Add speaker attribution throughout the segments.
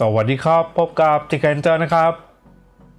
Speaker 1: สวัสดีครับ พบกับจิกเกนเจอร์นะครับ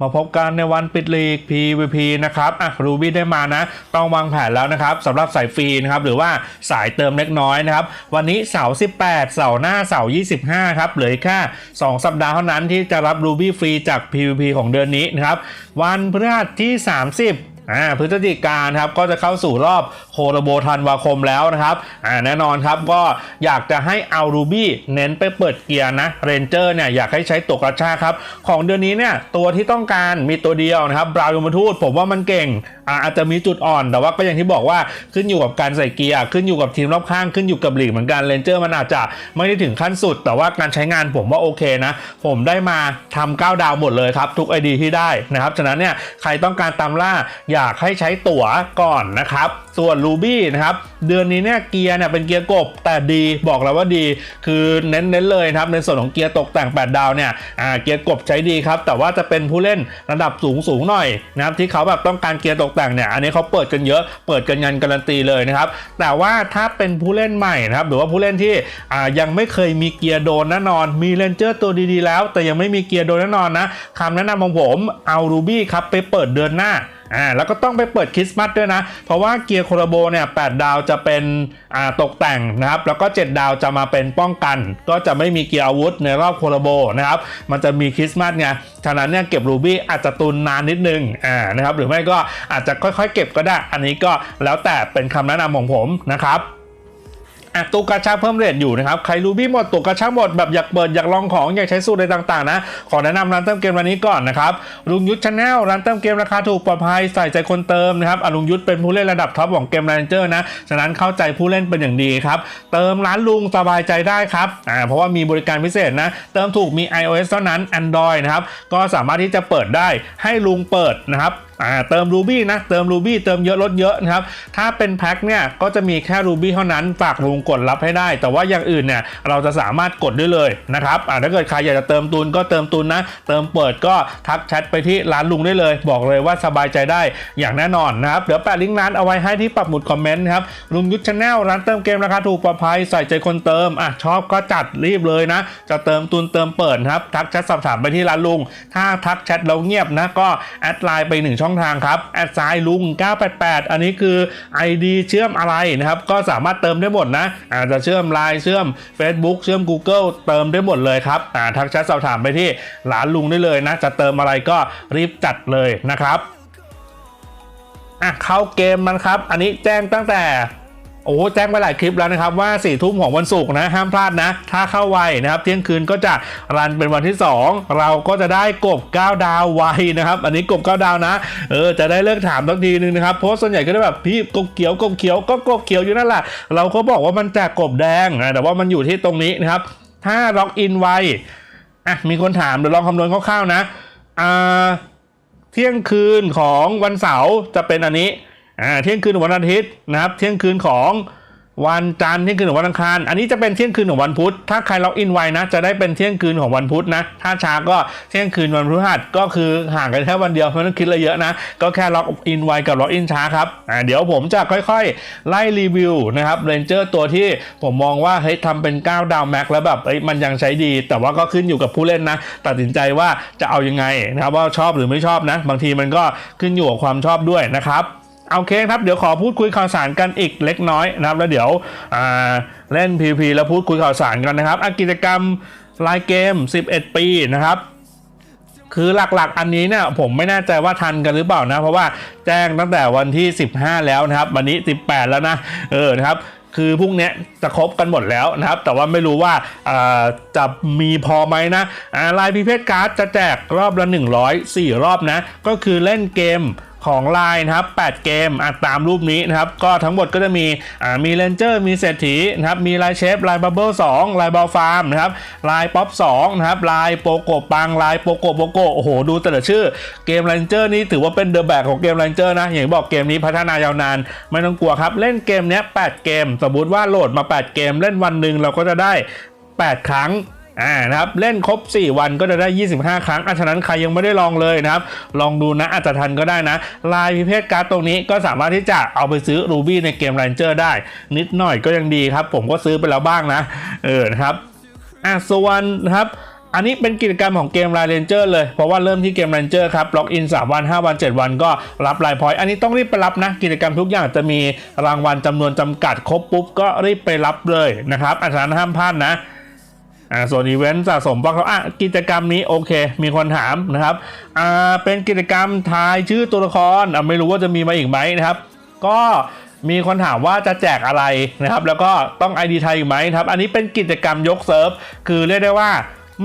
Speaker 1: มาพบกันในวันปิดลีก PVP นะครับอะรูบี้ได้มานะ ต้องวางแผนแล้วนะครับสำหรับสายฟรีนะครับ หรือว่าสายเติมเล็กน้อยนะครับ วันนี้เสาร์18 เสาร์หน้าเสาร์25 ครับ เหลือแค่ 2 สัปดาห์เท่านั้นที่จะรับรูบี้ฟรีจาก PVP ของเดือนนี้นะครับ วันพฤหัสที่ 30 อ่าพฤศจิกายนครับก็จะเข้าสู่รอบโคโรโบธันวาคมแล้วนะครับอ่าแน่นอนครับก็อยากจะให้เอารูบี้เน้นไปเปิดเกียร์นะเรนเจอร์เนี่ยอยากให้ใช้ตัวกระชากครับ ของเดือนนี้เนี่ยตัวที่ต้องการมีตัวเดียวนะครับบราวยมทูตผมว่ามันเก่งอ่าอาจจะมีจุดอ่อน แต่ว่าก็อย่างที่บอกว่าขึ้นอยู่กับการใส่เกียร์ขึ้นอยู่กับทีมรอบข้างขึ้นอยู่กับหลีกเหมือนกันเรนเจอร์มันอาจจะไม่ได้ถึงขั้นสุด แต่ว่าการใช้งานผมว่าโอเคนะ ผมได้มาทำ9ดาวหมดเลยครับทุก ID ที่ได้นะครับฉะนั้นเนี่ยใครต้องการตามล่าอยากให้ใช้ตั๋วก่อนนะครับ ส่วน Ruby นะครับเดือนนี้เนี่ยเกียร์เนี่ยเป็นเกียร์กบแต่ดีบอกแล้วว่าดีคือเน้นเน้นเลยนะครับในส่วนของเกียร์ตกแต่ง 8 ดาวเนี่ยอ่าเกียร์กบใช้ดีครับแต่ว่าจะเป็นผู้เล่นระดับสูงสูงหน่อยนะครับที่เขาแบบต้องการเกียร์ตกแต่งเนี่ยอันนี้เขาเปิดกันเยอะเปิดกันยันการันตีเลยนะครับแต่ว่าถ้าเป็นผู้เล่นใหม่นะครับหรือว่าผู้เล่นที่อ่ายังไม่เคยมีเกียร์โดนแน่นอน มีเลนเจอร์ตัวดีๆแล้ว แต่ยังไม่มีเกียร์โดนแน่นอนนะคำแนะนำของผมเอา Ruby ครับไปเปิดเดือนหน้า อ่าแล้วก็ต้องไปเปิดคริสต์มาสด้วยนะ เพราะว่าเกียร์โคโรโบเนี่ยแดาวจะเป็นอ่าตกแต่งนะครับ แล้วก็ 7 ดาวจะมาเป็นป้องกัน ก็จะไม่มีเกียร์อาวุธในรอบโคโรโบนะครับ มันจะมีคริสต์มาสไงฉะนั้นเนี่ยเก็บรูบี้อาจจะตุนนานนิดนึงอ่านะครับหรือไม่ก็อาจจะค่อยๆ เก็บก็ได้ อันนี้ก็แล้วแต่เป็นคำแนะนำของผมนะครับ อะตัวกระชากเพิ่มเรทอยู่นะครับ ใครรูบี้หมดตัวกระชากหมดแบบอยากเปิดอยากลองของอยากใช้สูตรอะไรต่างๆนะ ขอแนะนำร้านเติมเกมร้านนี้ก่อนนะครับลุงยุทธชาแนลร้านเติมเกมราคาถูกปลอดภัยใส่ใจคนเติมนะครับอะลุงยุทธเป็นผู้เล่นระดับท็อปของเกมแรนเจอร์นะฉะนั้นเข้าใจผู้เล่นเป็นอย่างดีครับเติมร้านลุงสบายใจได้ครับอ่าเพราะว่ามีบริการพิเศษนะเติมถูกมี iOS เท่านั้น Android นะครับก็สามารถที่จะเปิดได้ให้ลุงเปิดนะครับ อ่าเติม Ruby นะ เติม Ruby เติมเยอะลดเยอะนะครับ ถ้าเป็นแพ็คเนี่ยก็จะมีแค่ Ruby เท่านั้น ฝากลุงกดรับให้ได้ แต่ว่าอย่างอื่นเนี่ยเราจะสามารถกดได้เลยนะครับอ่าถ้าเกิดใครอยากจะเติมตุนก็เติมตุนนะ เติมเปิดก็ทักแชทไปที่ร้านลุงได้เลย บอกเลยว่าสบายใจได้อย่างแน่นอนนะครับ เดี๋ยวแปะลิงก์ร้านเอาไว้ให้ที่ปักหมุดคอมเมนต์นะครับ ลุงยุทธชาแนลร้านเติมเกมราคาถูกปลอดภัยใส่ใจคนเติมอะชอบก็จัดรีบเลยนะ จะเติมตุนเติมเปิดครับ ทักแชทสอบถามไปที่ร้านลุง ถ้าทักแชทแล้วเงียบนะก็แอดไลน์ไปหนึ่งช่องทางครับแอดไซลุง 988 อันนี้คือ ID เชื่อมอะไรนะครับ ก็สามารถเติมได้หมดนะ อาจจะเชื่อมไลน์เชื่อม Facebook เชื่อม Google เติมได้หมดเลยครับอ่าทักแชทสอบถามไปที่หลานลุงได้เลยนะ จะเติมอะไรก็รีบจัดเลยนะครับอะเข้าเกมมันครับ อันนี้แจ้งตั้งแต่ โอ้แจ้งไปหลายคลิปแล้วนะครับว่า4ี่ทุ่มของวันศุกร์นะห้ามพลาดนะ ถ้าเข้าไวนะครับเที่ยงคืนก็จะรันเป็นวันที่ 2 เราก็จะได้กบ 9 ดาวไวนะครับ อันนี้กบ 9 ดาวนะเออจะได้เลิกถามทักทีนึงนะครับเพราะส่วนใหญ่ก็ได้แบบพี่กบเขียวกบเขียวก็กบเขียวอยู่นั่นแหละเราก็บอกว่ามันแจกกบแดงนะแต่ว่ามันอยู่ที่ตรงนี้นะครับ ถ้าล็อกอินไวอะมีคนถามเดี๋ยวลองคำนวณคร่าวๆนะอ่าเที่ยงคืนของวันเสาร์จะเป็นอันนี้ อ่าเที่ยงคืนของวันอาทิตย์นะครับ เที่ยงคืนของวันจันทร์เที่ยงคืนของวันอังคาร อันนี้จะเป็นเที่ยงคืนของวันพุธ ถ้าใครล็อกอินไวนะ จะได้เป็นเที่ยงคืนของวันพุธนะ ถ้าช้าก็เที่ยงคืนวันพฤหัสก็คือห่างกันแค่วันเดียวไม่ต้องคิดอะไรเยอะนะ ก็แค่ล็อกอินไวกับล็อกอินช้าครับ อ่าเดี๋ยวผมจะค่อยๆ ไล่รีวิวนะครับเรนเจอร์ตัวที่ผมมองว่าเฮ้ยทำเป็น9ดาวแม็กแล้วแบบเอ้ยมันยังใช้ดี แต่ว่าก็ขึ้นอยู่กับผู้เล่นนะ ตัดสินใจว่าจะเอายังไงนะครับว่าชอบหรือไม่ชอบนะ บางทีมันก็ขึ้นอยู่กับความชอบด้วยนะครับ โอเคครับ เดี๋ยวขอพูดคุยข่าวสารกันอีกเล็กน้อยนะครับ แล้วเดี๋ยวเล่น PVP แล้วพูดคุยข่าวสารกันนะครับกิจกรรมรายเกม 11 ปีนะครับคือหลักๆ อันนี้เนี่ยผมไม่แน่ใจว่าทันกันหรือเปล่านะ เพราะว่าแจ้งตั้งแต่วันที่ 15 แล้วนะครับ วันนี้ 18 แล้วนะเออนะครับ คือพรุ่งนี้จะครบกันหมดแล้วนะครับ แต่ว่าไม่รู้ว่าจะมีพอไหมนะลายพิเภทการ์ดจะแจกรอบละ 104 รอบนะ ก็คือเล่นเกม ของไลน์นะครับ8เกมอะตามรูปนี้นะครับ ก็ทั้งหมดก็จะมีอ่ามีเลนเจอร์มีเศรษฐีนะครับ มีลายเชฟลายบับเบิล2ลายบอลฟาร์มนะครับลายป๊อป2นะครับลายโปโกปังลายโปโกโปโกโอ้โห ดูแต่ละชื่อเกม r รนเจอร์นี่ถือว่าเป็นเดอะแบกของเกม r รนเจอร์นะ อย่างบอกเกมนี้พัฒนายาวนาน ไม่ต้องกลัวครับ เล่นเกมนี้8เกม สมมติว่าโหลดมา 8 เกมเล่นวันหนึ่งเราก็จะได้ 8 ครั้ง อ่านะครับเล่นครบ 4 วันก็จะได้ 25 ครั้งอะฉะนั้นใครยังไม่ได้ลองเลยนะครับ ลองดูนะอาจจะทันก็ได้นะ ลายพิเภทการ์ดตรงนี้ก็สามารถที่จะเอาไปซื้อรูบี้ในเกม r รนเจอร์ได้ นิดหน่อยก็ยังดีครับ ผมก็ซื้อไปแล้วบ้างนะ เออนะครับอะส่วนนะครับอันนี้เป็นกิจกรรมของเกม Line Ranger เลย เพราะว่าเริ่มที่เกม Ranger ครับล็อกอิน 3 วัน 5 วัน 7 วันก็รับลายพอยต์อันนี้ต้องรีบไปรับนะ กิจกรรมทุกอย่างจะมีรางวัลจำนวนจำกัดครบปุ๊บก็รีบไปรับเลยนะครับอาจารย์ห้ามพลาดนะ อ่าส่วนอีเวนต์สะสมว่าเขาอะกิจกรรมนี้โอเค มีคนถามนะครับอ่าเป็นกิจกรรมทายชื่อตัวละครอะไม่รู้ว่าจะมีมาอีกไหมนะครับ ก็มีคนถามว่าจะแจกอะไรนะครับ แล้วก็ต้อง ID ไทยอีกไหมครับ อันนี้เป็นกิจกรรมยกเซิร์ฟ คือเรียกได้ว่า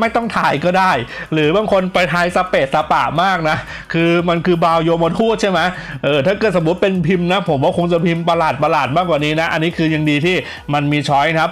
Speaker 1: ไม่ต้องถ่ายก็ได้ หรือบางคนไปทายสเปซสปะมากนะ คือมันคือบาวโยมทูตใช่ไหมเออถ้าเกิดสมมติเป็นพิมพ์นะ ผมว่าคงจะพิมพ์ประหลาดประหลาดมากกว่านี้นะ อันนี้คือยังดีที่มันมีช้อยครับ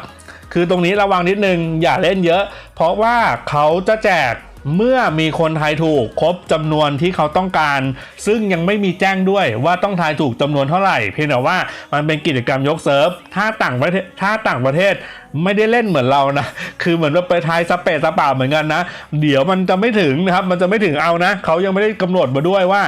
Speaker 1: คือตรงนี้ระวังนิดนึงอย่าเล่นเยอะ เพราะว่าเขาจะแจกเมื่อมีคนทายถูกครบจำนวนที่เขาต้องการ ซึ่งยังไม่มีแจ้งด้วยว่าต้องทายถูกจำนวนเท่าไหร่ เพียงแต่ว่ามันเป็นกิจกรรมยกเซิร์ฟถ้าต่างประเทศถ้าต่างประเทศไม่ได้เล่นเหมือนเรานะ คือเหมือนว่าไปทายสเปซสปาเหมือนกันนะ เดี๋ยวมันจะไม่ถึงนะครับ มันจะไม่ถึงเอานะ เขายังไม่ได้กำหนดมาด้วยว่า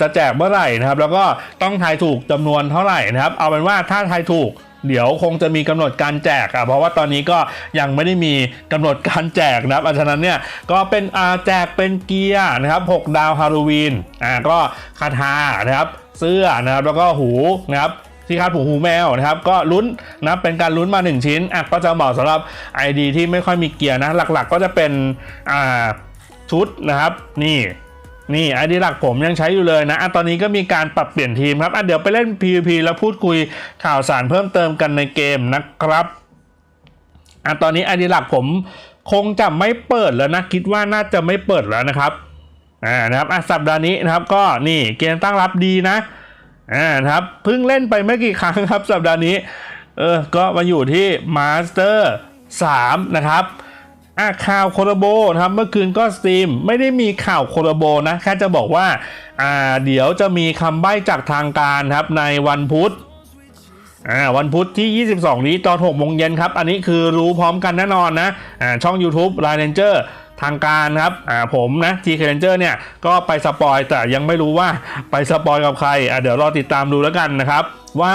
Speaker 1: จะแจกเมื่อไหร่นะครับ แล้วก็ต้องทายถูกจำนวนเท่าไหร่นะครับ เอาเป็นว่าถ้าทายถูก เดี๋ยวคงจะมีกำหนดการแจกอะเพราะว่าตอนนี้ก็ยังไม่ได้มีกำหนดการแจกนะครับฉะนั้นเนี่ยก็เป็นอาแจกเป็นเกียร์นะครับ 6 ดาวฮาโลวีนอ่าก็คาถานะครับเสื้อนะครับแล้วก็หูนะครับที่คาดหูหูแมวนะครับ ก็ลุ้นนะเป็นการลุ้นมา 1 ชิ้นอะก็จะเหมาะสำหรับ ID ที่ไม่ค่อยมีเกียร์นะ หลักๆ ก็จะเป็นอ่าชุดนะครับ นี่ นี่ไอดีหลักผมยังใช้อยู่เลยนะอะตอนนี้ก็มีการปรับเปลี่ยนทีมครับอะเดี๋ยวไปเล่น PVP แล้วพูดคุยข่าวสารเพิ่มเติมกันในเกมนะครับอะตอนนี้ไอดีหลักผมคงจะไม่เปิดแล้วนะ คิดว่าน่าจะไม่เปิดแล้วนะครับอ่านะครับอะสัปดาห์นี้นะครับก็นี่เกมตั้งรับดีนะอ่านะครับเพิ่งเล่นไปไม่กี่ครั้งครับสัปดาห์นี้เออก็มาอยู่ที่มาสเตอร์3นะครับ อะข่าวโคโรโบนะครับเมื่อคืนก็สตรีมไม่ได้มีข่าวโคโรโบนะแค่จะบอกว่าอ่าเดี๋ยวจะมีคำใบ้จากทางการครับในวันพุธอ่าวันพุธที่ 22 นี้ตอน6โมงเย็นครับ อันนี้คือรู้พร้อมกันแน่นอนนะอ่าช่อง YouTube l i n e Ranger ทางการครับอ่าผมนะ TK Ranger เนี่ยก็ไปสปอยแต่ยังไม่รู้ว่าไปสปอยกับใครอ่าเดี๋ยวรอติดตามดูแล้วกันนะครับ ว่า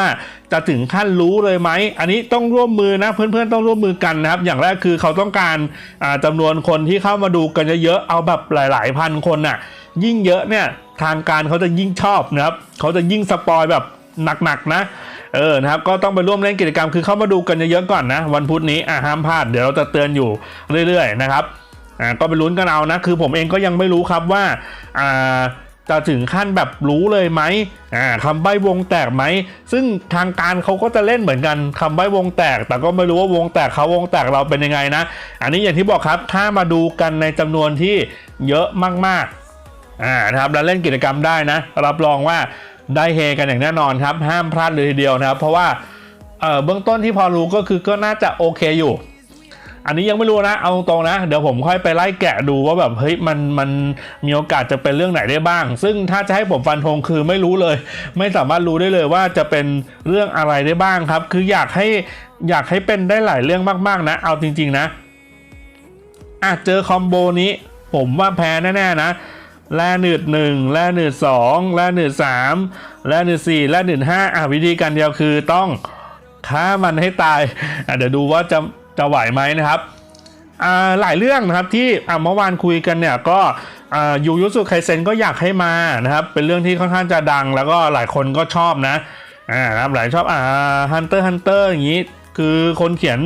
Speaker 1: จะถึงขั้นรู้เลยไหม อันนี้ต้องร่วมมือนะเพื่อนๆต้องร่วมมือกันนะครับ อย่างแรกคือเขาต้องการอ่าจำนวนคนที่เข้ามาดูกันเยอะๆเอาแบบหลาย ๆ พันคนน่ะยิ่งเยอะเนี่ยทางการเขาจะยิ่งชอบนะครับเขาจะยิ่งสปอยแบบหนักๆนะเออนะครับก็ต้องไปร่วมเล่นกิจกรรมคือเข้ามาดูกันเยอะๆก่อนนะ วันพุธนี้อะห้ามพลาดเดี๋ยวเราจะเตือนอยู่เรื่อย ๆ นะครับ อ่าก็ไปลุ้นกันเอานะ คือผมเองก็ยังไม่รู้ครับว่าอ่าจะถึงขั้นแบบรู้เลยไหมอ่าคำใบ้วงแตกไหม ซึ่งทางการเขาก็จะเล่นเหมือนกันคำใบ้วงแตก แต่ก็ไม่รู้ว่าวงแตกเขาวงแตกเราเป็นยังไงนะ อันนี้อย่างที่บอกครับ ถ้ามาดูกันในจำนวนที่เยอะมากๆอ่านะครับแล้วเล่นกิจกรรมได้นะ รับรองว่าได้เฮกันอย่างแน่นอนครับ ห้ามพลาดเลยทีเดียวนะครับ เพราะว่าเออเบื้องต้นที่พอรู้ก็คือก็น่าจะโอเคอยู่ อันนี้ยังไม่รู้นะ เอาตรงๆนะ เดี๋ยวผมค่อยไปไล่แกะดูว่าแบบเฮ้ยมันมันมีโอกาสจะเป็นเรื่องไหนได้บ้าง ซึ่งถ้าจะให้ผมฟันธงคือไม่รู้เลย ไม่สามารถรู้ได้เลยว่าจะเป็นเรื่องอะไรได้บ้างครับ คืออยากให้อยากให้เป็นได้หลายเรื่องมากๆนะ เอาจริง ๆนะอะเจอคอมโบนี้ ผมว่าแพ้แน่ๆนะแร่หนืดหนึ่งแร่หนืดสองแร่หนืดสามแร่หนืดสี่แร่หนืดห้าอะวิธีการเดียวคือต้องฆ่ามันให้ตายอะเดี๋ยวดูว่าจะ จะไหวไหมนะครับหลายเรื่องนะครับที่เมื่อวานคุยกันเนี่ยก็ยูยุสุไคเซนก็อยากให้มานะครับ เป็นเรื่องที่ค่อนข้างจะดังแล้วก็หลายคนก็ชอบนะอ่านะครับหลายชอบอ่าฮันเตอร์ฮันเตอร์อย่างนี้ คือคนเขียน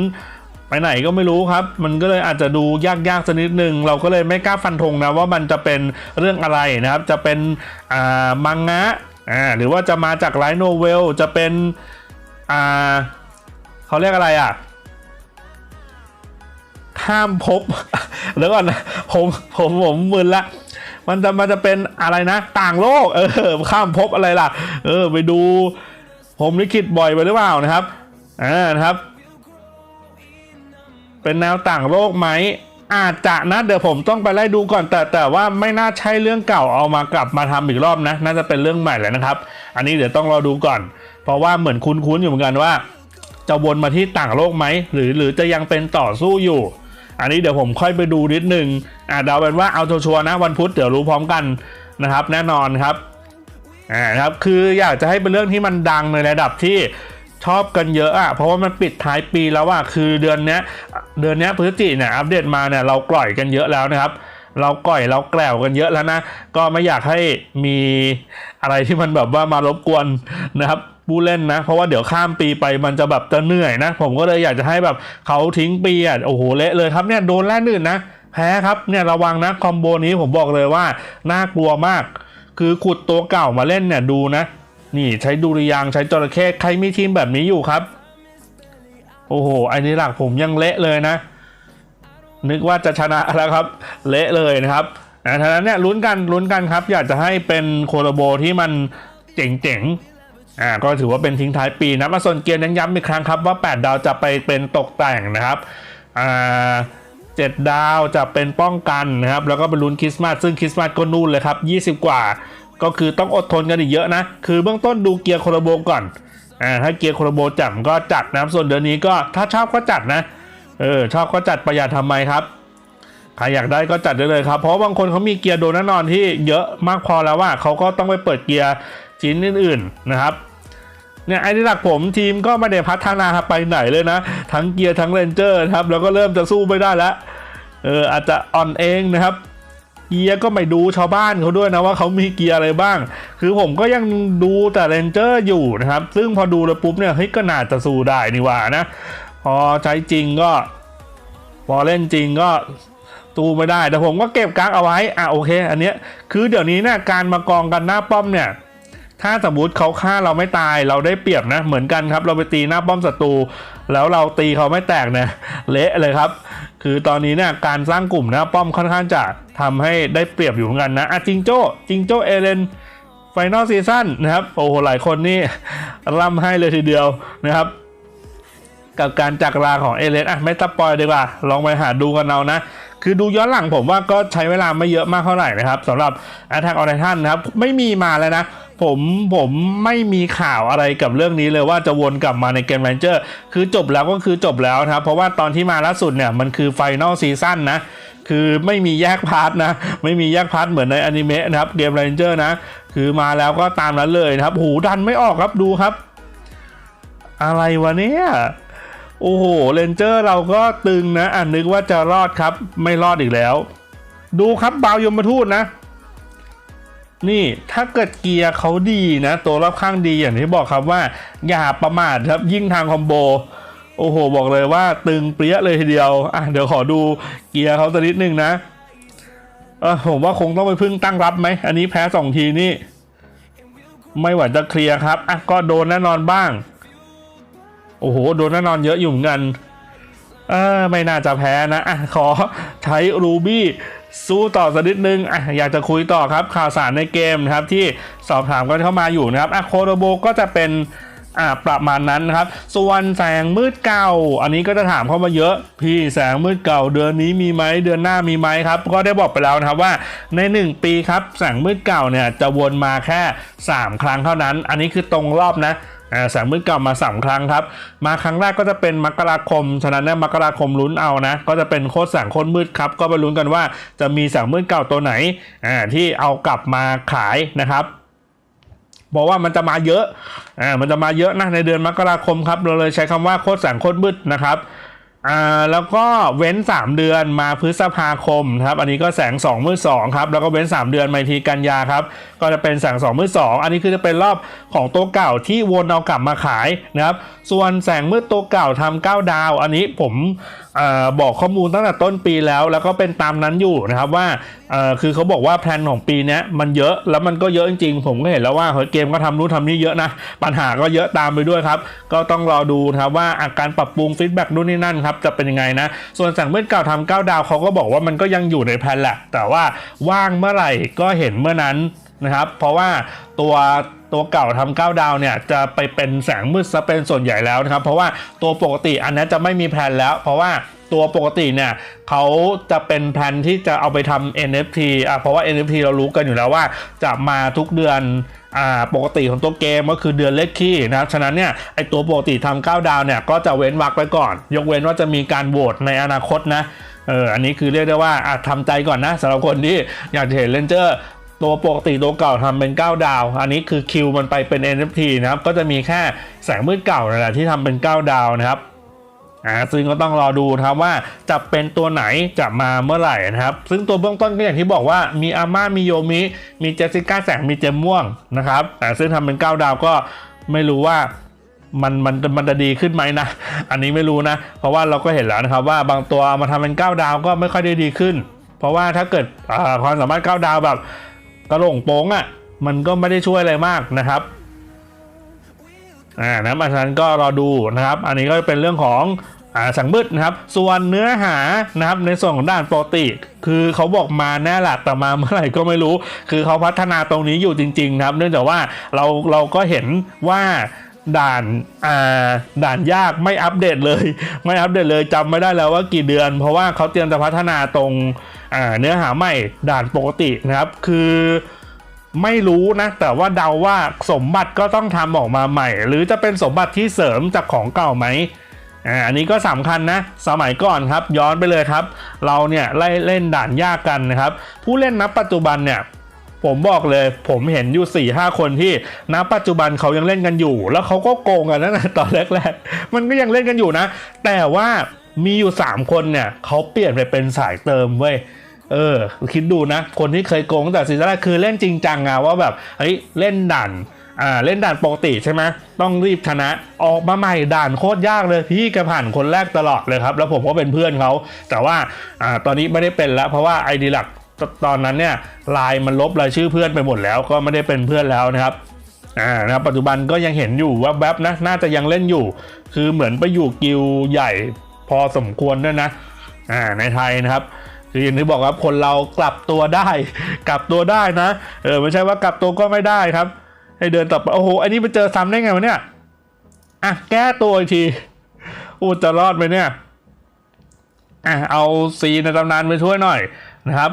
Speaker 1: ไปไหนก็ไม่รู้ครับ มันก็เลยอาจจะดูยากๆสักนิดนึง เราก็เลยไม่กล้าฟันธงนะว่ามันจะเป็นเรื่องอะไรนะครับ จะเป็นอ่ามังงะอ่าหรือว่าจะมาจากไลท์โนเวลจะเป็นอ่าเขาเรียกอะไรอะ ข้ามภพแล้วก่อนนะผมผมผมมึนละมันจะมันจะเป็นอะไรนะ ต่างโลก เออ ข้ามภพอะไรล่ะ เออ ไปดู ผมลิขิตบ่อยไปหรือเปล่านะครับอ่านะครับ เป็นแนวต่างโลกไหมอาจจะนะเดี๋ยวผมต้องไปไล่ดูก่อนแต่แต่ว่าไม่น่าใช่เรื่องเก่าเอามากลับมาทำอีกรอบนะ น่าจะเป็นเรื่องใหม่แหละนะครับ อันนี้เดี๋ยวต้องรอดูก่อน เพราะว่าเหมือนคุ้นๆอยู่เหมือนกันว่า จะวนมาที่ต่างโลกไหมหรือหรือจะยังเป็นต่อสู้อยู่ อันนี้เดี๋ยวผมค่อยไปดูนิดนึงอ่าเดาเป็นว่าเอาชัวร์นะวันพุธเดี๋ยวรู้พร้อมกันนะครับ แน่นอนครับอ่าครับคืออยากจะให้เป็นเรื่องที่มันดังในระดับที่ชอบกันเยอะอะเพราะว่ามันปิดท้ายปีแล้วอะคือเดือนนี้เดือนนี้พฤศจิเนี่ยอัปเดตมาเนี่ยเรากล่อยกันเยอะแล้วนะครับ เราก่อยเราแกลวกันเยอะแล้วนะ ก็ไม่อยากให้มีอะไรที่มันแบบว่ามารบกวนนะครับ ผู้เล่นนะ เพราะว่าเดี๋ยวข้ามปีไปมันจะแบบจะเหนื่อยนะ ผมก็เลยอยากจะให้แบบเขาทิ้งปีอะโอ้โหเละเลยครับเนี่ยโดนแล่นอื่นนะแพ้ครับเนี่ยระวังนะคอมโบนี้ผมบอกเลยว่าน่ากลัวมาก คือขุดตัวเก่ามาเล่นเนี่ยดูนะ นี่ใช้ดุริยางใช้จระเข้ใครมีทีมแบบนี้อยู่ครับ โอ้โหอันนี้หลักผมยังเละเลยนะ นึกว่าจะชนะแล้วครับ เละเลยนะครับนะฉะนั้นเนี่ยลุ้นกันลุ้นกันครับ อยากจะให้เป็นโคโลโบที่มันเจ๋งๆ อ่าก็ถือว่าเป็นทิ้งท้ายปีนะมาส่วนเกียร์ยังย้ำอีกครั้งครับว่า 8 ดาวจะไปเป็นตกแต่งนะครับอ่าเจ็ดดาวจะเป็นป้องกันนะครับ แล้วก็เป็นลุ้นคริสต์มาสซึ่งคริสต์มาสก็นู่นเลยครับ 20 กว่า ก็คือต้องอดทนกันอีกเยอะนะ คือเบื้องต้นดูเกียร์โคโลโบก่อนอ่าถ้าเกียร์โคโลโบจัดก็จัดนะครับส่วนเดือนนี้ก็ถ้าชอบก็จัดนะเออชอบก็จัดประหยัดทำไมครับใครอยากได้ก็จัดได้เลยครับ เพราะบางคนเขามีเกียร์โดนแน่นอนที่เยอะมากพอแล้วว่าเขาก็ต้องไปเปิดเกียร์ชิ้นอื่นๆนะครับ เนี่ยไอ้ที่หลักผมทีมก็ไม่ได้พัฒนาไปไหนเลยนะ ทั้งเกียร์ทั้งเรนเจอร์ครับแล้วก็เริ่มจะสู้ไม่ได้แล้วเอออาจจะอ่อนเองนะครับเกียร์ก็ไม่ดูชาวบ้านเขาด้วยนะว่าเขามีเกียร์อะไรบ้าง คือผมก็ยังดูแต่เรนเจอร์อยู่นะครับ ซึ่งพอดูแล้วปุ๊บเนี่ยเฮ้ยก็น่าจะสู้ได้นี่ว่านะ พอใช้จริงก็ พอเล่นจริงก็ตู้ไม่ได้ แต่ผมก็เก็บกักเอาไว้อะโอเค อันเนี้ยคือเดี๋ยวนี้เนี่ยการมากองกันหน้าป้อมเนี่ย ถ้าสมมติเขาฆ่าเราไม่ตายเราได้เปรียบนะ เหมือนกันครับ เราไปตีหน้าป้อมศัตรูแล้วเราตีเขาไม่แตกเนี่ยเละเลยครับ คือตอนนี้เนี่ยการสร้างกลุ่มหน้าป้อมค่อนข้างจะทำให้ได้เปรียบอยู่เหมือนกันนะอะจิงโจ้จิงโจ้เอเลนไฟนอลซีซั่นนะครับโอ้โหหลายคนนี่ร่ำให้เลยทีเดียวนะครับกับการจากลาของเอเลนอะไม่สปอยดีกว่า ลองไปหาดูกันเอานะ คือดูย้อนหลังผมว่าก็ใช้เวลาไม่เยอะมากเท่าไหร่นะครับสำหรับ Attack on Titan นะครับ ไม่มีมาแล้วนะ ผมผมไม่มีข่าวอะไรกับเรื่องนี้เลยว่าจะวนกลับมาในเกม Ranger คือจบแล้วก็คือจบแล้วนะครับ เพราะว่าตอนที่มาล่าสุดเนี่ย มันคือไฟน a ลซีซั่นนะคือไม่มีแยกพาร์ทนะ ไม่มีแยกพาร์ทเหมือนในอนิเมะนะครับเกม Ranger นะ คือมาแล้วก็ตามนั้นเลยนะครับ หูดันไม่ออกครับดูครับ อะไรวะเนี่ย โอ้โหเรนเจอร์เราก็ตึงนะอะนึกว่าจะรอดครับ ไม่รอดอีกแล้ว ดูครับบาวยมทูตนะ นี่ถ้าเกิดเกียร์เขาดีนะ ตัวรอบข้างดีอย่างที่บอกครับว่า อย่าประมาทครับยิ่งทางคอมโบโอ้โห บอกเลยว่าตึงเปรี้ยเลยทีเดียว อะเดี๋ยวขอดูเกียร์เขาสักนิดนึงนะ เออผมว่าคงต้องไปพึ่งตั้งรับไหม อันนี้แพ้สองทีนี่ ไม่ไหวจะเคลียร์ครับ อะก็โดนแน่นอนบ้าง โอ้โห โดนแน่นอนเยอะอยู่เหมือนกันเออไม่น่าจะแพ้นะอะขอใช้รูบี้สู้ต่อสักนิดนึงอะอยากจะคุยต่อครับข่าวสารในเกมนะครับที่สอบถามกันเข้ามาอยู่นะครับอะโคโรโบก็จะเป็นอ่าประมาณนั้นครับ ส่วนแสงมืดเก่า อันนี้ก็จะถามเข้ามาเยอะ พี่แสงมืดเก่าเดือนนี้มีไหมเดือนหน้ามีไหมครับ ก็ได้บอกไปแล้วนะครับว่าใน 1 ปีครับแสงมืดเก่าเนี่ยจะวนมาแค่ 3 ครั้งเท่านั้น อันนี้คือตรงรอบนะ อ่าแสงมืดเก่ามา 3 ครั้งครับ มาครั้งแรกก็จะเป็นมกราคม ฉะนั้นเนี่ยมกราคมลุ้นเอานะ ก็จะเป็นโคตรแสงโคตรมืดครับ ก็ไปลุ้นกันว่าจะมีแสงมืดเก่าตัวไหนอ่าที่เอากลับมาขายนะครับบอกว่ามันจะมาเยอะอ่ามันจะมาเยอะนะในเดือนมกราคมครับ เราเลยใช้คำว่าโคตรแสงโคตรมืดนะครับ อ่าแล้วก็เว้น 3 เดือนมาพฤษภาคมครับอันนี้ก็แสง2มือ2ครับแล้วก็เว้น 3 เดือนมาทีกันยาครับก็จะเป็นแสง2มือ2อันนี้คือจะเป็นรอบของตัวเก่าที่วนเอากลับมาขายนะครับส่วนแสงมืดตัวเก่าทำ9ดาว อันนี้ผม บอกข้อมูลตั้งแต่ต้นปีแล้ว แล้วก็เป็นตามนั้นอยู่นะครับว่าคือเขาบอกว่าแพลนของปีนี้มันเยอะแล้วมันก็เยอะจริงๆ ผมก็เห็นแล้วว่าเฮ้ยเกมก็ทำนู่นทำนี่เยอะนะ ปัญหาก็เยอะตามไปด้วยครับ ก็ต้องรอดูนะครับว่าอาการปรับปรุงฟีดแบ็กนู่นนี่นั่นครับจะเป็นยังไงนะ ส่วนแสงเมืดเก่าทำ9ดาวเขาก็บอกว่ามันก็ยังอยู่ในแพลนแหละแต่ว่าว่างเมื่อไหร่ก็เห็นเมื่อนั้นนะครับเพราะว่าตัว ตัวเก่าทำ9ดาวเนี่ยจะไปเป็นแสงมืดซะเป็นส่วนใหญ่แล้วนะครับ เพราะว่าตัวปกติอันนี้จะไม่มีแพลนแล้ว เพราะว่าตัวปกติเนี่ยเขาจะเป็นแพลนที่จะเอาไปทำ NFT อะเพราะว่า NFT เรารู้กันอยู่แล้วว่า จะมาทุกเดือนอ่าปกติของตัวเกมก็คือเดือนเลขคี่นะครับฉะนั้นเนี่ยไอตัวปกติทำ9ดาวเนี่ยก็จะเว้นวรรคไว้ก่อน ยกเว้นว่าจะมีการโหวตในอนาคตนะเอออันนี้คือเรียกได้ว่าอะทำใจก่อนนะสำหรับคนที่อยากจะเห็นเลนเจอร์ ตัวปกติตัวเก่าทำเป็น 9 ดาว อันนี้คือคิวมันไปเป็น NFT นะครับ ก็จะมีแค่แสงมืดเก่านั่นแหละที่ทำเป็น 9 ดาวนะครับอ่าซึ่งก็ต้องรอดูนะครับว่าจะเป็นตัวไหนจะมาเมื่อไหร่นะครับ ซึ่งตัวเบื้องต้นก็อย่างที่บอกว่ามีอาม่ามีโยมิมีเจสสิก้าแสงมีเจมม่วงนะครับแต่ซึ่งทำเป็น 9 ดาวก็ไม่รู้ว่ามันมันมันจะดีขึ้นไหมนะ อันนี้ไม่รู้นะ เพราะว่าเราก็เห็นแล้วนะครับว่าบางตัวมาทำเป็น 9 ดาวก็ไม่ค่อยได้ดีขึ้น เพราะว่าถ้าเกิดความสามารถ 9 ดาวแบบ กระโหลงโป้งอะ่ะ มันก็ไม่ได้ช่วยอะไรมากนะครับอ่านะอันนั้นก็รอดูนะครับ อันนี้ก็เป็นเรื่องของอ่าสังมึดนะครับ ส่วนเนื้อหานะครับในส่วนของด้านปกติ คือเขาบอกมาแน่แหละแต่มาเมื่อไหร่ก็ไม่รู้ คือเขาพัฒนาตรงนี้อยู่จริงๆนะครับ เนื่องจากว่าเราเราก็เห็นว่า ด่านอ่าด่านยากไม่อัปเดตเลย ไม่อัปเดตเลยจำไม่ได้แล้วว่ากี่เดือน เพราะว่าเขาเตรียมจะพัฒนาตรงอ่าเนื้อหาใหม่ด่านปกตินะครับ คือไม่รู้นะ แต่ว่าเดาว่าสมบัติก็ต้องทำออกมาใหม่ หรือจะเป็นสมบัติที่เสริมจากของเก่าไหมอ่าอันนี้ก็สำคัญนะ สมัยก่อนครับย้อนไปเลยครับ เราเนี่ยไล่เล่นด่านยากกันนะครับ ผู้เล่นนับปัจจุบันเนี่ย ผมบอกเลย ผมเห็นอยู่4ี่ห้าคนที่ณปัจจุบันเขายังเล่นกันอยู่ แล้วเขาก็โกงกันตั้งแต่ตอนแรกๆ มันก็ยังเล่นกันอยู่นะ แต่ว่ามีอยู่ 3 คนเนี่ยเขาเปลี่ยนไปเป็นสายเติมเว้ยเออ คิดดูนะ คนที่เคยโกงตั้งแต่ซีซั่นแรกคือเล่นจริงจังอะว่าแบบเฮ้ยเล่นด่านอ่าเล่นด่านปกติใช่ไหมต้องรีบชนะออกมาใหม่ด่านโคตรยากเลย พี่แกผ่านคนแรกตลอดเลยครับ แล้วผมก็เป็นเพื่อนเขาแต่ว่าอ่าตอนนี้ไม่ได้เป็นแล้วเพราะว่าไอดีหลัก ตอนนั้นเนี่ยไลน์มันลบรายชื่อเพื่อนไปหมดแล้วก็ไม่ได้เป็นเพื่อนแล้วนะครับอ่านะครับปัจจุบันก็ยังเห็นอยู่ว่าแวบนะน่าจะยังเล่นอยู่ คือเหมือนไปอยู่กิลใหญ่พอสมควรด้วยนะอ่าในไทยนะครับคืออย่างที่บอกครับคนเรากลับตัวได้ กลับตัวได้นะเออไม่ใช่ว่ากลับตัวก็ไม่ได้ครับ ให้เดินต่อไปโอ้โหอันนี้ไปเจอซ้ำได้ไงวะเนี่ยอะแก้ตัวอีกทีอู้จะรอดไหมเนี่ยอะเอาซีในตำนานไปช่วยหน่อยนะครับ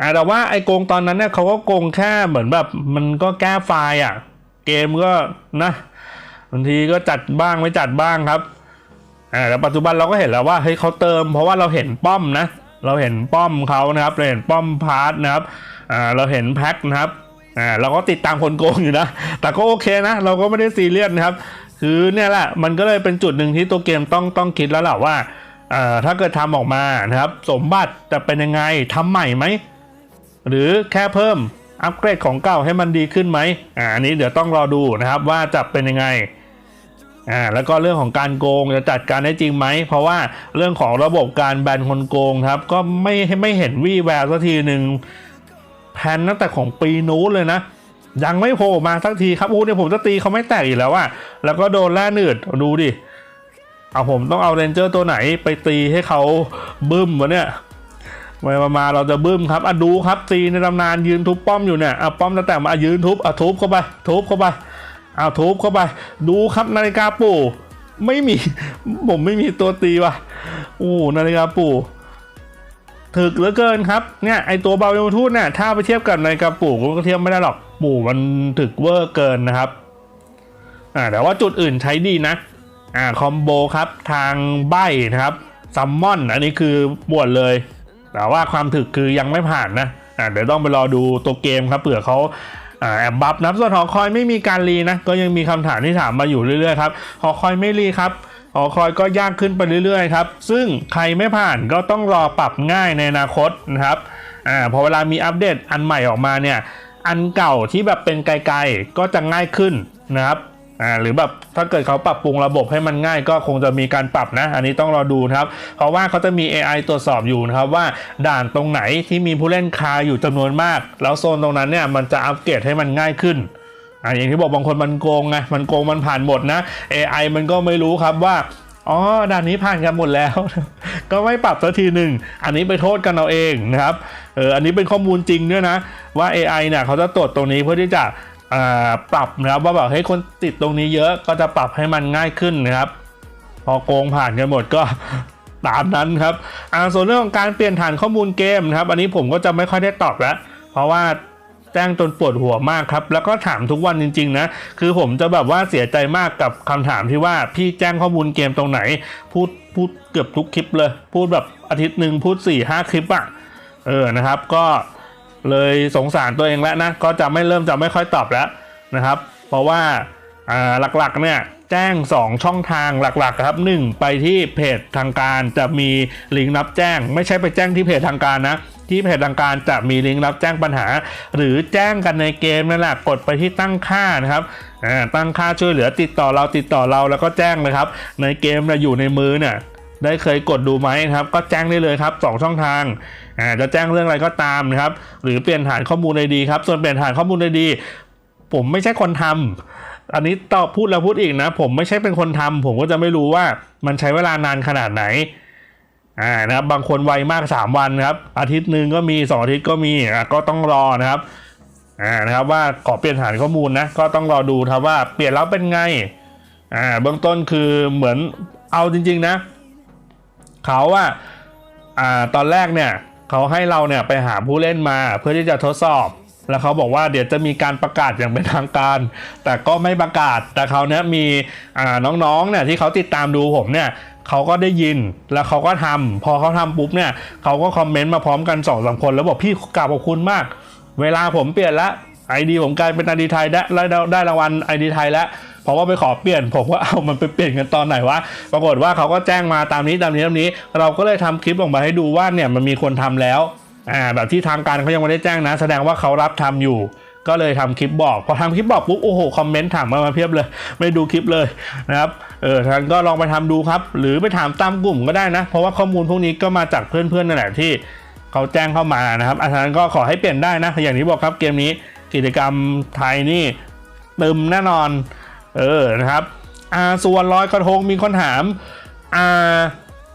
Speaker 1: อ่าแต่ว่าไอ้โกงตอนนั้นเนี่ยเขาก็โกงแค่เหมือนแบบ มันก็แก้ไฟล์อะ เกมก็นะบางทีก็จัดบ้างไม่จัดบ้างครับอ่าแต่ปัจจุบันเราก็เห็นแล้วว่าเฮ้ยเขาเติม เพราะว่าเราเห็นป้อมนะ เราเห็นป้อมเขานะครับเราเห็นป้อมพาร์ทนะครับอ่าเราเห็นแพ็คนะครับอ่าเราก็ติดตามคนโกงอยู่นะ แต่ก็โอเคนะ เราก็ไม่ได้ซีเรียสนะครับ คือเนี่ยแหละมันก็เลยเป็นจุดหนึ่งที่ตัวเกมต้องต้องคิดแล้วแหละว่าอ่อถ้าเกิดทำออกมานะครับ สมบัติจะเป็นยังไงทำใหม่ไหม หรือแค่เพิ่มอัปเกรดของเก่าให้มันดีขึ้นไหมอ่าอันนี้เดี๋ยวต้องรอดูนะครับว่าจะเป็นยังไงอ่าแล้วก็เรื่องของการโกงจะจัดการได้จริงไหม เพราะว่าเรื่องของระบบการแบนคนโกงครับ ก็ไม่ไม่เห็นวี่แววสักทีหนึ่งแผนตั้งแต่ของปีนู้นเลยนะ ยังไม่โผล่มาสักทีครับอู้เนี่ยผมจะตีเขาไม่แตกอีกแล้วอะแล้วก็โดนแล่หนืดดูดิเอาผมต้องเอาเรนเจอร์ตัวไหนไปตีให้เขาบึ้มวะเนี่ย มามามาเราจะบึ้มครับอะดูครับตีในตำนานยืนทุบป้อมอยู่เนี่ยอะป้อมจะแต่มายืนทุบอะทุบเข้าไปทุบเข้าไปอะทุบเข้าไป ดูครับนาฬิกาปู่ไม่มี ผมไม่มีตัวตีว่ะโอ้นาฬิกาปู่ถึกเหลือเกินครับเนี่ยไอตัวเบาเยมทูตเนี่ยถ้าไปเทียบกับนาฬิกาปู่ก็เทียบไม่ได้หรอกปู่มันถึกเวอร์เกินนะครับอ่าแต่ว่าจุดอื่นใช้ดีนะอ่าคอมโบครับทางใบนะครับซัมมอนอันนี้คือปวดเลย แต่ว่าความถึกคือยังไม่ผ่านนะอ่าเดี๋ยวต้องไปรอดูตัวเกมครับเผื่อเขาแอบบัฟนะส่วนหอคอยไม่มีการรีนะ ก็ยังมีคำถามที่ถามมาอยู่เรื่อยๆครับหอคอยไม่รีครับหอคอยก็ยากขึ้นไปเรื่อยๆครับ ซึ่งใครไม่ผ่านก็ต้องรอปรับง่ายในอนาคตนะครับอ่าพอเวลามีอัปเดตอันใหม่ออกมาเนี่ย อันเก่าที่แบบเป็นไกลๆก็จะง่ายขึ้นนะครับ อ่าหรือแบบถ้าเกิดเขาปรับปรุงระบบให้มันง่ายก็คงจะมีการปรับนะ อันนี้ต้องรอดูนะครับ เพราะว่าเขาจะมี AI ตรวจสอบอยู่นะครับว่าด่านตรงไหนที่มีผู้เล่นคาอยู่จำนวนมาก แล้วโซนตรงนั้นเนี่ยมันจะอัปเกรดให้มันง่ายขึ้นอ่าอย่างที่บอกบางคนมันโกงไงมันโกงมันผ่านหมดนะ AI มันก็ไม่รู้ครับว่าอ๋อด่านนี้ผ่านกันหมดแล้ว ก็ไม่ปรับสักทีหนึ่ง อันนี้ไปโทษกันเอาเองนะครับเอออันนี้เป็นข้อมูลจริงด้วยนะ ว่า AI เนี่ยเขาจะตรวจตรงนี้เพื่อที่จะ ปรับนะครับว่าแบบเฮ้ยคนติดตรงนี้เยอะก็จะปรับให้มันง่ายขึ้นนะครับ พอโกงผ่านกันหมดก็ตามนั้นครับอ่าส่วนเรื่องของการเปลี่ยนฐานข้อมูลเกมนะครับ อันนี้ผมก็จะไม่ค่อยได้ตอบแล้ว เพราะว่าแจ้งจนปวดหัวมากครับ แล้วก็ถามทุกวันจริง ๆ นะ คือผมจะแบบว่าเสียใจมากกับคำถามที่ว่าพี่แจ้งข้อมูลเกมตรงไหน พูดพูดเกือบทุกคลิปเลย พูดแบบอาทิตย์หนึ่งพูด4ี่ห้าคลิปอะเออนะครับ ก็ เลยสงสารตัวเองแล้วนะ ก็จะไม่เริ่มจะไม่ค่อยตอบแล้วนะครับ เพราะว่าหลักๆเนี่ยแจ้ง 2 ช่องทางหลักๆครับ 1 ไปที่เพจทางการจะมีลิงก์รับแจ้ง ไม่ใช่ไปแจ้งที่เพจทางการนะที่เพจทางการจะมีลิงก์รับแจ้งปัญหา หรือแจ้งกันในเกมนั่นแหละกดไปที่ตั้งค่านะครับตั้งค่าช่วยเหลือติดต่อเราติดต่อเราแล้วก็แจ้งเลยครับ ในเกมนะอยู่ในมือเนี่ยได้เคยกดดูไหมครับ ก็แจ้งได้เลยครับสองช่องทาง จะแจ้งเรื่องอะไรก็ตามนะครับ หรือเปลี่ยนฐานข้อมูลในดีครับ ส่วนเปลี่ยนฐานข้อมูลในดี ผมไม่ใช่คนทำอันนี้ตอบพูดแล้วพูดอีกนะ ผมไม่ใช่เป็นคนทำผมก็จะไม่รู้ว่ามันใช้เวลานานขนาดไหนอ่านะครับบางคนไวมาก 3 วันครับ อาทิตย์หนึ่งก็มี 2 อาทิตย์ก็มีอะก็ต้องรอนะครับอ่านะครับว่าขอเปลี่ยนฐานข้อมูลนะก็ต้องรอดูครับว่าเปลี่ยนแล้วเป็นไงอ่าเบื้องต้นคือเหมือนเอาจริง ๆนะเขาว่าอ่าตอนแรกเนี่ย เขาให้เราเนี่ยไปหาผู้เล่นมาเพื่อที่จะทดสอบ แล้วเขาบอกว่าเดี๋ยวจะมีการประกาศอย่างเป็นทางการ แต่ก็ไม่ประกาศ แต่เขาเนี้ยมีน้องๆเนี่ยที่เขาติดตามดูผมเนี่ยเขาก็ได้ยินแล้วเขาก็ทำพอเขาทำปุ๊บเนี่ยเขาก็คอมเมนต์มาพร้อมกันสองสามคน แล้วบอกพี่กราบขอบคุณมาก เวลาผมเปลี่ยนละไอดีผมกลายเป็นไอดีไทยได้ได้รางวัลไอดีไทยแล้ว เพราะว่าไปขอเปลี่ยนผมก็เอามันไปเปลี่ยนกันตอนไหนวะปรากฏว่าเขาก็แจ้งมาตามนี้ตามนี้ตามนี้ เราก็เลยทำคลิปออกมาให้ดูว่าเนี่ยมันมีคนทำแล้วอ่าแบบที่ทางการเขายังไม่ได้แจ้งนะ แสดงว่าเขารับทำอยู่ก็เลยทำคลิปบอก พอทำคลิปบอกปุ๊บโอ้โหคอมเมนต์ถามมามาเพียบเลย ไม่ดูคลิปเลยนะครับเออท่านก็ลองไปทำดูครับ หรือไปถามตามกลุ่มก็ได้นะ เพราะว่าข้อมูลพวกนี้ก็มาจากเพื่อนๆนั่นแหละที่เขาแจ้งเข้ามานะครับอาจารย์ก็ขอให้เปลี่ยนได้นะ อย่างที่บอกครับเกมนี้กิจกรรมไทยนี่ตึมแน่นอน เออนะครับอ่าส่วนลอยกระทงมีคนถามอ่า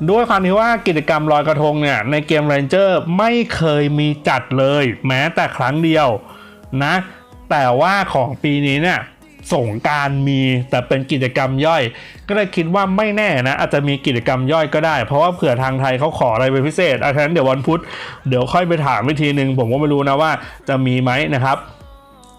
Speaker 1: ด้วยความที่ว่ากิจกรรมลอยกระทงเนี่ย ในเกม Ranger ไม่เคยมีจัดเลย แม้แต่ครั้งเดียวนะ แต่ว่าของปีนี้เนี่ยสงการมีแต่เป็นกิจกรรมย่อย ก็เลยคิดว่าไม่แน่นะ อาจจะมีกิจกรรมย่อยก็ได้ เพราะว่าเผื่อทางไทยเขาขออะไรเป็นพิเศษอาฉะนั้นเดี๋ยววันพุธเดี๋ยวค่อยไปถามวิธีหนึ่งผมก็ไม่รู้นะว่าจะมีไหมนะครับ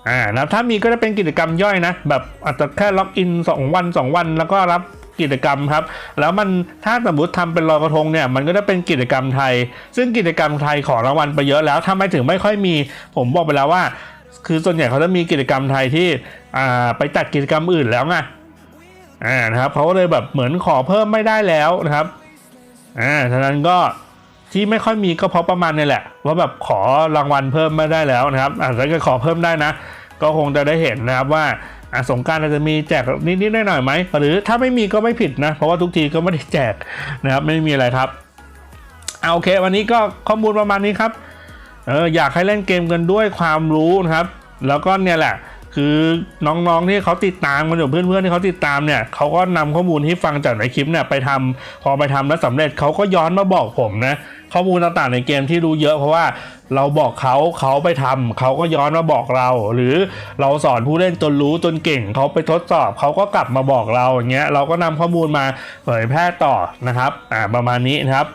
Speaker 1: อ่านะถ้ามีก็จะเป็นกิจกรรมย่อยนะ แบบอาจจะแค่ล็อกอิน 2 วัน 2 วัน แล้วก็รับกิจกรรมครับ แล้วมันถ้าสมมติทำเป็นลอยกระทงเนี่ย มันก็จะเป็นกิจกรรมไทย ซึ่งกิจกรรมไทยขอรางวัลไปเยอะแล้วทำไมถึงไม่ค่อยมี ผมบอกไปแล้วว่า คือส่วนใหญ่เขาจะมีกิจกรรมไทยที่อ่าไปจัดกิจกรรมอื่นแล้วไงอ่านะครับเขาเลยแบบเหมือนขอเพิ่มไม่ได้แล้วนะครับอ่าฉะนั้นก็ที่ไม่ค่อยมีก็เพราะประมาณนี้แหละว่าแบบขอรางวัลเพิ่มไม่ได้แล้วนะครับอาจจะขอเพิ่มได้นะ ก็คงจะได้เห็นนะครับว่าสงการอาจจะมีแจกนิดๆหน่อยๆไหมหรือถ้าไม่มีก็ไม่ผิดนะ เพราะว่าทุกทีก็ไม่ได้แจกนะครับไม่มีอะไรครับเอาโอเค วันนี้ก็ข้อมูลประมาณนี้ครับเอออยากให้เล่นเกมกันด้วยความรู้นะครับ แล้วก็เนี่ยแหละ คือน้องๆที่เขาติดตามกันอยู่เพื่อนๆที่เขาติดตามเนี่ยเขาก็นำข้อมูลที่ฟังจากในคลิปเนี่ยไปทำพอไปทำแล้วสำเร็จเขาก็ย้อนมาบอกผมนะข้อมูลต่างๆในเกมที่รู้เยอะเพราะว่าเราบอกเขาเขาไปทำเขาก็ย้อนมาบอกเรา หรือเราสอนผู้เล่นจนรู้จนเก่งเขาไปทดสอบเขาก็กลับมาบอกเราอย่างเงี้ยเราก็นำข้อมูลมาเผยแพร่ต่อนะครับอ่าประมาณนี้นะครับ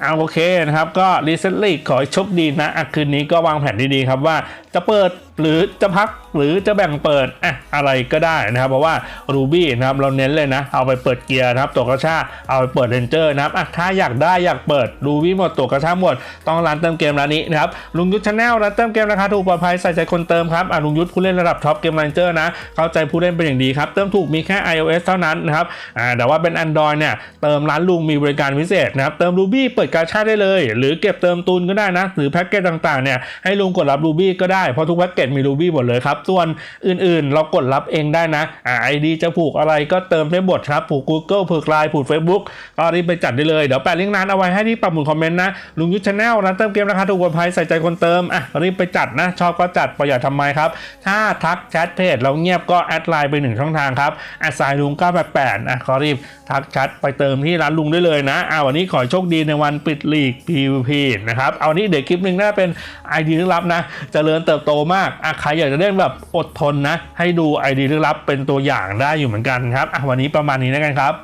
Speaker 1: เอาโอเคนะครับก็รีเซ็ตลีกขอโชคดีนะคืนนี้ก็วางแผนดีๆครับว่าจะเปิดหรือจะพักหรือจะแบ่งเปิดอะอะไรก็ได้นะครับ เพราะว่า Ruby นะครับเราเน้นเลยนะ เอาไปเปิดเกียร์นะครับตัวกระชากเอาไปเปิดเรนเจอร์นะครับอะถ้าอยากได้อยากเปิด Ruby หมดตัวกระชากหมด ต้องร้านเติมเกมร้านนี้นะครับลุงยุทธชาแนลร้านเติมเกมราคาถูกปลอดภัยใส่ใจคนเติมครับอะลุงยุทธผู้เล่นระดับท็อปเกมเรนเจอร์นะเข้าใจผู้เล่นเป็นอย่างดีครับเติมถูกมีแค่ iOS เท่านั้นนะครับอ่าแต่ว่าเป็น Android เนี่ยเติมร้านลุงมีบริการพิเศษนะครับเติม Ruby เปิดกาชาได้เลย หรือเก็บเติมตุนก็ได้นะหรือแพ็กเกจต่างๆเนี่ยให้ลุงกดรับ Ruby ก็ได้เพราะทุกแพ็กเกจมี Ruby หมดเลยครับ ส่วนอื่นๆ เรากดรับเองได้นะอ่าไอดีจะผูกอะไรก็เติมได้หมดครับ ผูก Google ผูก Line ผูก Facebook ก็รีบไปจัดได้เลย เดี๋ยวแปะลิงก์นั้นเอาไว้ให้ที่ปักหมุดคอมเมนต์นะ ลุงยุทธชาแนลร้านเติมเกมราคาถูกกว่าภัยใส่ใจคนเติม อะ รีบไปจัดนะ ชอบก็จัดประหยัดทำไมครับ ถ้าทักแชทเพจเราเงียบก็แอดไลน์ไปหนึ่งช่องทางครับแอดไซน์ลุง988อะขอรีบทักแชทไปเติมที่ร้านลุงได้เลยนะอ่าวันนี้ขอให้โชคดีในวันปิดลีก PVP นะครับเอานี้เดี๋ยวคลิปหนึ่งน่าเป็นไอดีลึกลับนะเจริญเติบโตมากอะใครอยากจะเล่นแบบอดทนนะ ให้ดูไอดีลึกลับเป็นตัวอย่างได้อยู่เหมือนกันครับอะวันนี้ประมาณนี้แล้วกันครับ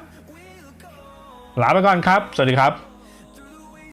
Speaker 1: ลาไปก่อนครับ สวัสดีครับ